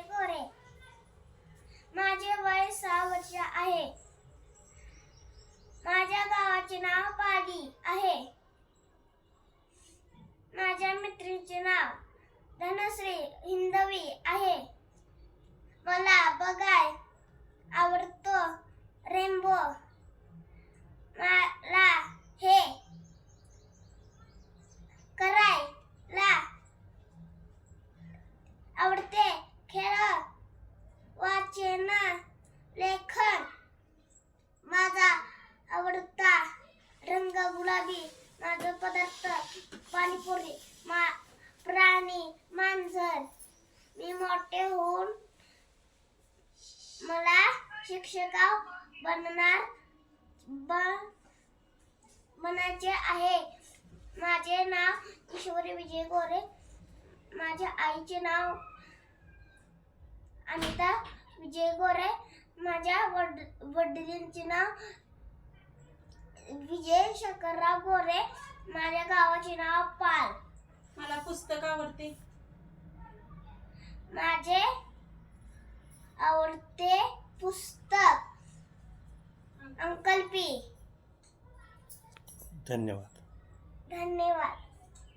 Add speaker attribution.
Speaker 1: गोरे माझे वय सहा वर्ष आहे. माझ्या गावाचे नाव पाडी आहे. माझ्या मित्रीचे नाव धनश्री हिंदवी आहे. मला बघाय आवडतो रेनबो. मला रंग गुलाबी माझं पदार्थ पाणीपुरी मा प्राणी मांजर. मी मोठे होऊन मला शिक्षका बनणार बनायचे आहे. माझे नाव ईश्वरी विजय गोरे. माझ्या आईचे नाव अनिता विजय गोरे. माझ्या वड वडिलांचे नाव विजय शंकरराव गोरे माझ्या गावाचे नाव पाल.
Speaker 2: मला पुस्तक आवडते.
Speaker 1: माझे आवडते पुस्तक. अंकल पी.
Speaker 3: धन्यवाद.
Speaker 1: धन्यवाद.